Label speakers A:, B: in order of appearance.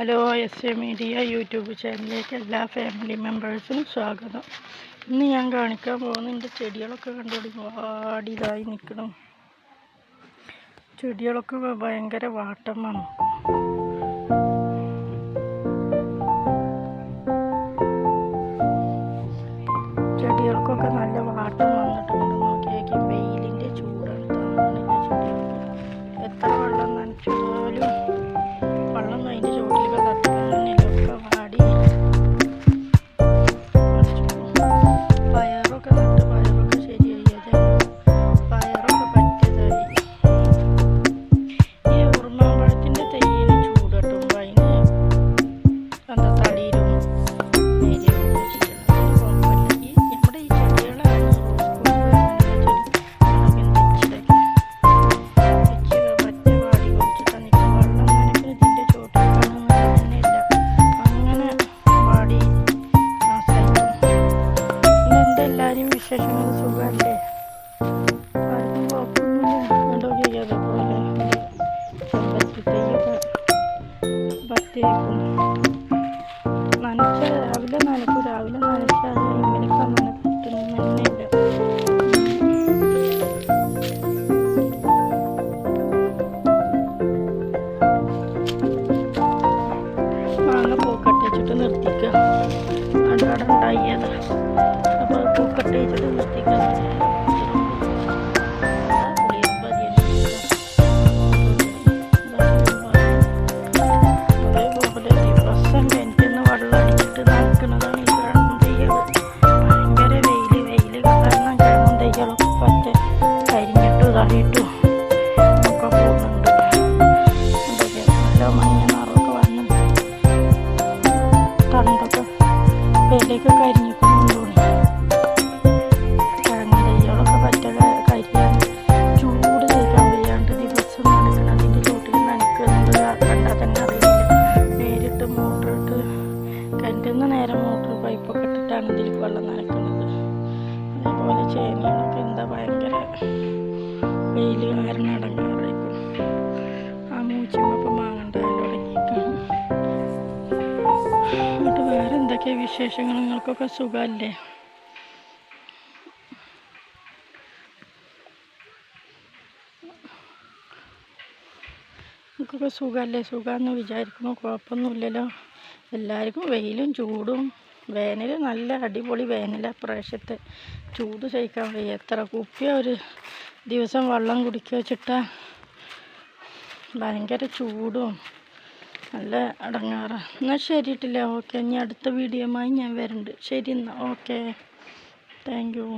A: Hello S A media YouTube ചാനലിലേക്ക് എല്ലാ family മെമ്പേഴ്സിനും സ്വാഗതം. ഇന്ന് ഞാൻ കാണിക്കാൻ പോകുന്ന എന്റെ ചെടികളൊക്കെ കണ്ടുപിടി വാടിയതായി നിൽക്കണം ചെടികളൊക്കെ ഭയങ്കര വാട്ടം വന്നു വിശേഷങ്ങൾ സുഖമല്ലേ നനച്ച രാവിലെ നനക്കും രാവിലെ നനച്ചാൽ ഇങ്ങനെയൊക്കെ നനക്കിട്ടുന്നില്ല മാങ്ങ പൂക്കട്ടി വെച്ചിട്ട് നിർത്തിക്കുക അടാടെ ഉണ്ടായത് അപ്പോൾ കിഴങ്ങും തൈകളൊക്കെ പറ്റ കരിഞ്ഞിട്ടും ഒക്കെ ചേനകളൊക്കെ എന്താ ഭയങ്കര വെയിൽ കാരണം അടങ്ങാറായിരിക്കും ആ മൂച്ചിമ്മപ്പം മാങ്ങണ്ടായാലും തുടങ്ങിയിരിക്കണം എന്നിട്ട് വേറെ എന്തൊക്കെയാ വിശേഷങ്ങൾ? നിങ്ങൾക്കൊക്കെ സുഖമല്ലേ? നിങ്ങൾക്കൊക്കെ സുഖമല്ലേ? സുഖമെന്ന് വിചാരിക്കുമ്പോൾ കുഴപ്പമൊന്നുമില്ലല്ലോ. എല്ലാവർക്കും വെയിലും ചൂടും. വേനൽ നല്ല അടിപൊളി വേനലാണ് പ്രാവശ്യത്തെ ചൂട് സഹിക്കാൻ വയ്യ. എത്ര കുപ്പിയ ഒരു ദിവസം വെള്ളം കുടിക്കുക വെച്ചിട്ടാ ഭയങ്കര ചൂടും നല്ല അടങ്ങാറാണ് എന്നാൽ ശരിയിട്ടില്ല ഓക്കെ. ഇനി അടുത്ത വീഡിയോമായി ഞാൻ വരുന്നുണ്ട് ശരി എന്നാൽ ഓക്കെ. Thank you.